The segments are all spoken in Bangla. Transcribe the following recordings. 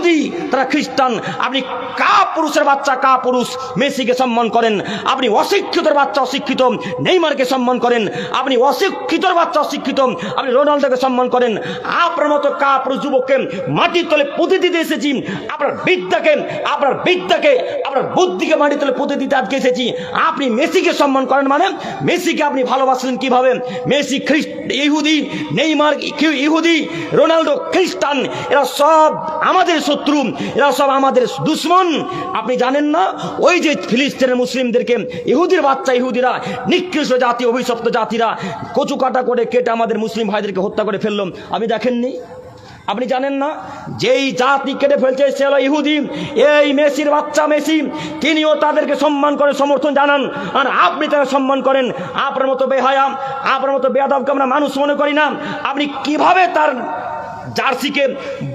ইহুদি তারা খ্রিস্টান, আপনি কা পুরুষের বাচ্চা কা পুরুষ মেসিকে সম্মান করেন, আপনি অশিক্ষিতর বাচ্চা অশিক্ষিত নেইমারকে সম্মান করেন, আপনি অশিক্ষিতর বাচ্চা অশিক্ষিত, আপনি রোনাল্ডোকে সম্মান করেন, আপনার মতো কা পুরুষ যুবককে মাটির তলে পুঁতে দিতে এসেছি, আপনার বিদ্যাকে আপনার বিদ্যাকে, আপনার বুদ্ধিকে মাটির তলে পুঁতে দিতে আজকে এসেছি, আপনি মেসিকে সম্মান করেন মানে মেসিকে আপনি ভালোবাসলেন কীভাবে? মেসি খ্রিস্ট, ইহুদি, নেইমার, ইহুদি রোনাল্ডো খ্রিস্টান, এরা সব আমাদের শত্রু, এরা সব আমাদের দুশ্মন। আপনি জানেন না, ওই যে ফিলিস্তিনের মুসলিমদেরকে, ইহুদির বাচ্চা ইহুদিরা, নিকৃষ্ট জাতি, অভিশপ্ত জাতিরা কচু কাটা করে কেটে আমাদের মুসলিম ভাইদেরকে হত্যা করে ফেলল। আপনি দেখেননি? আপনি জানেন না? যেই জাতি কেটে ফেলছে, সে হলো ইহুদি। এই মেসির বাচ্চা মেসি, তিনিও তাদেরকে সম্মান করে সমর্থন জানান। আর আপনি তারা সম্মান করেন, আপনার মতো বেহায়া, আপনার মতো বেয়াদবকে আমরা মানুষ মনে করি না। আপনি কীভাবে তার জার্সিকে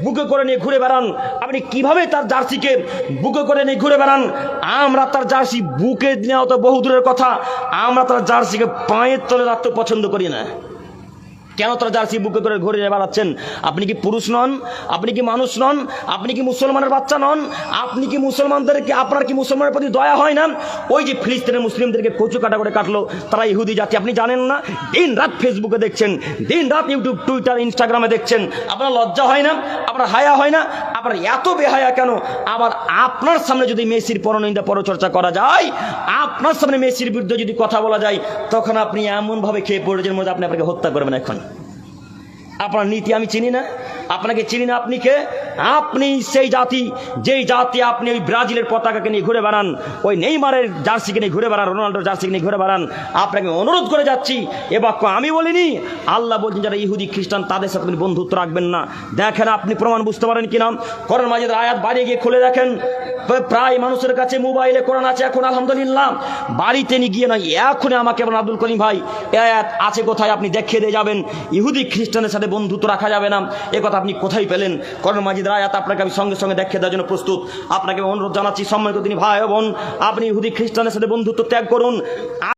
বুকে করে নিয়ে ঘুরে বেড়ান। আপনি কীভাবে তার জার্সিকে বুকে করে নিয়ে ঘুরে বেড়ান? আমরা তার জার্সি বুকে নেওয়া তো বহু দূরের কথা। আমরা তার জার্সিকে পায়ের তলে রাখতে পছন্দ করি না। কেন তারা জার্সি বুকে করে ঘুরে বেড়াচ্ছেন? আপনি কি পুরুষ নন? আপনি কি মানুষ নন? আপনি কি মুসলমানের বাচ্চা নন? আপনি কি মুসলমানদেরকে, আপনার কি মুসলমানের প্রতি দয়া হয় না? ওই যে ফিলিস্তিনের মুসলিমদেরকে কচু কাটা করে কাটলো, তারা ইহুদি জাতি। আপনি জানেন না? দিন রাত ফেসবুকে দেখছেন দিন রাত ইউটিউব, টুইটার, ইনস্টাগ্রামে দেখছেন। আপনার লজ্জা হয় না? আপনার হায়া হয় না? আপনার এত বেহায়া কেন? আবার আপনার সামনে যদি মেসির পরনিন্দা পরচর্চা করা যায়, আপনার সামনে মেসির বিরুদ্ধে যদি কথা বলা যায়, তখন আপনি এমনভাবে খেয়ে পড়েছেন মধ্যে আপনি আপনাকে হত্যা করবেন এখন। আপনার নীতি আমি চিনি না। আপনাকে চিনি না আপনি কে? আপনি সেই জাতি, যেই জাতি আপনি ওই ব্রাজিলের পতাকাকে নিয়ে ঘুরে বেড়ান, ওই নেইমারের জার্সিকে নিয়ে ঘুরে বেড়ান, রোনাল্ডোর জার্সিকে নিয়ে ঘুরে বেড়ান, আপনাকে অনুরোধ করে যাচ্ছি, এ বাক্য আমি বলিনি, আল্লাহ বলছেন, যারা ইহুদি খ্রিস্টান, তাদের সাথে আপনি বন্ধুত্ব রাখবেন না। দেখেন, আপনি প্রমাণ বুঝতে পারেন কিনা? করেন মাঝে আয়াত বাড়িয়ে গিয়ে খুলে দেখেন প্রায় মানুষের কাছে মোবাইলে কোরআন আছে, এখন আলহামদুলিল্লাহ। বাড়িতে নিয়ে গিয়ে নয়, এখনই আমাকে আব্দুল করিম ভাই এত আছে কোথায়? আপনি দেখিয়ে দিয়ে যাবেন। ইহুদি খ্রিস্টানের সাথে বন্ধুত্ব রাখা যাবে না। এ কথা আপনি কোথায় পেলেন? করণ মাজিদ আয়াত আপনাকে আমি সঙ্গে সঙ্গে দেখিয়ে দেওয়ার জন্য প্রস্তুত। আপনাকে অনুরোধ জানাচ্ছি, সম্মানিত তিনি ভাই বোন, আপনি ইহুদি খ্রিস্টানের সাথে বন্ধুত্ব ত্যাগ করুন।